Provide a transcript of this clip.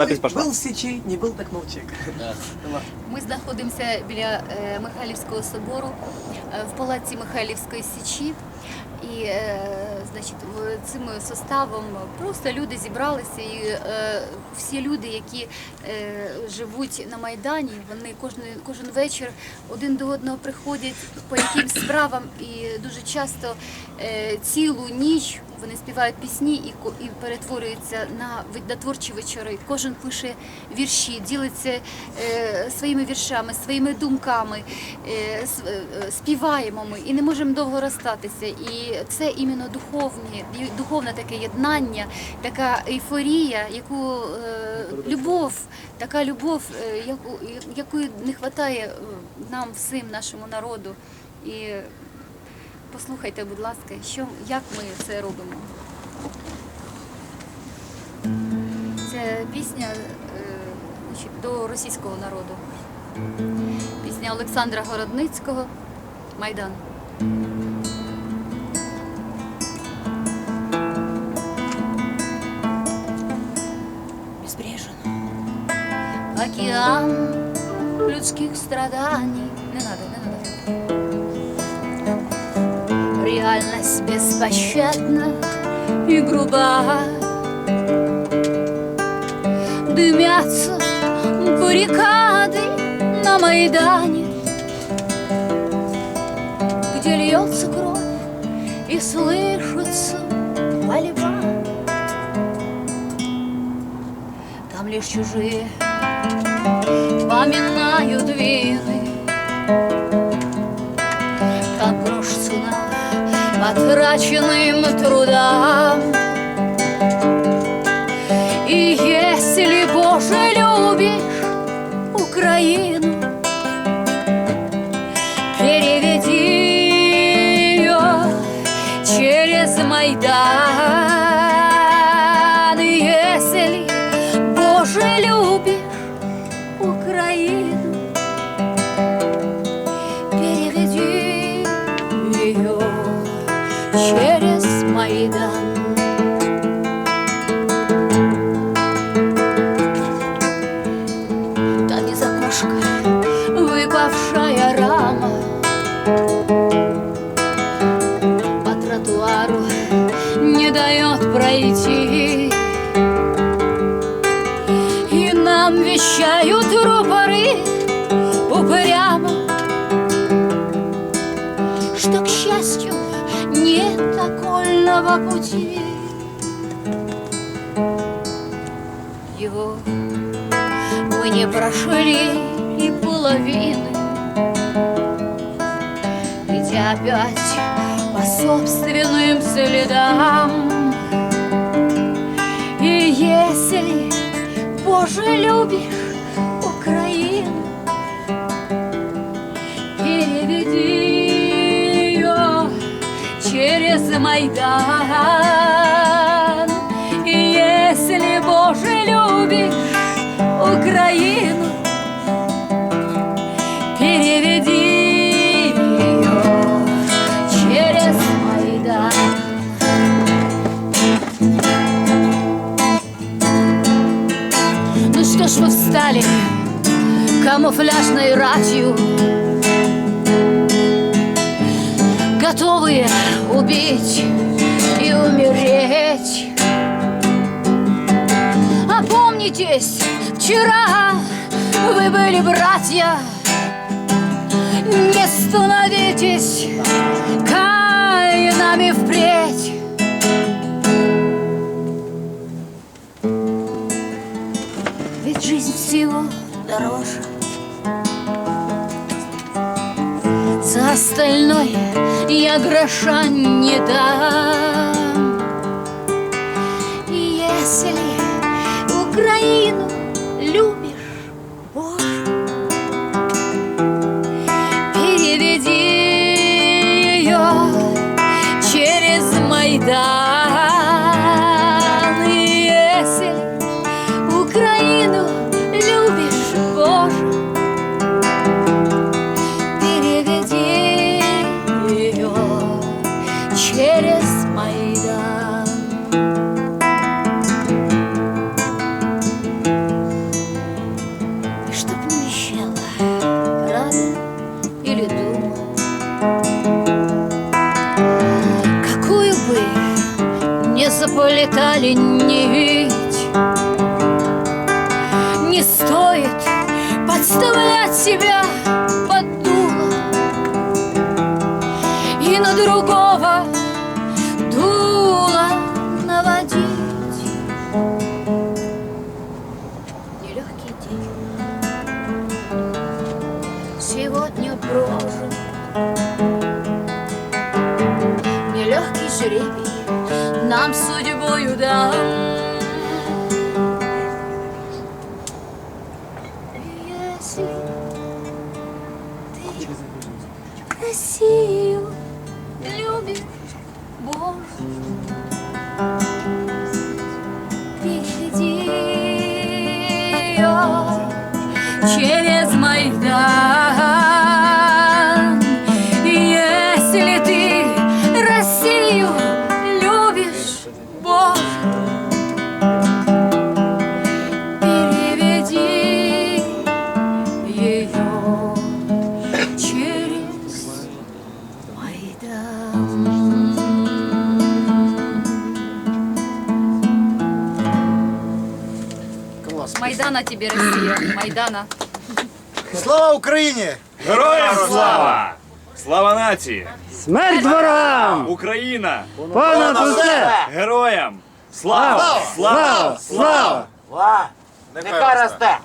Запись пошла. Был в Сечи, не был, так. Давай. Ми знаходимося біля е, Михайлівського собору е, в палаці Михайлівської січі. І е, значить, в- цим составом просто люди зібралися, і е, всі люди, які е, живуть на Майдані, вони кожен, кожен вечір один до одного приходять по якимсь справам, і дуже часто е, цілу ніч вони співають пісні і, і перетворюються на, творчі вечори. Кожен пише вірші, ділиться е, своїми віршами, своїми думками, е, е, співаємо ми і не можемо довго розстатися. І це іменно духовні, духовне таке єднання, така ейфорія, яку е, любов, така любов, е, яку, якої не вистачає нам всім, нашому народу. І послухайте, будь ласка, що, як ми це робимо. Це пісня е, до російського народу. Пісня Олександра Городницького Майдан. Безбрежен. Океан людских страданий. Не надо, не надо. Реальность беспощадна и груба. Дымятся баррикады на Майдане, Где льется кровь и слышится мольба. Там лишь чужие поминают вины, Там грош цена потраченным трудам. Выпавшая рама По тротуару не дает пройти. И нам вещают рупоры упрямо Что, к счастью, нет окольного пути. Его мы не прошли и половины Идя опять по собственным следам. И если, Боже, любишь Украину Переведи ее через Майдан. И если, Боже, любишь Украину Переведи ее через Майдан Ну что ж вы встали камуфляжной ратью Готовые убить и умереть? Опомнитесь, вчера вы были братья Не становитесь каинами впредь. Ведь жизнь всего дороже. За остальное я гроша не дам. Если Украину любишь, через Майдан. И чтоб не вещала рада или дума, какую бы не заплетали нить, не стоит подставлять себя Сегодня прожит Нелегкий жребий Нам судьбою дан Если ты Россию любишь, через Майдан. Майдана тебе, Россия, Майдана. Слава Україні! Героям слава! Слава нації! Смерть ворогам! Україна! Понад усе! Героям! Слава! Слава! Слава! Нехай росте!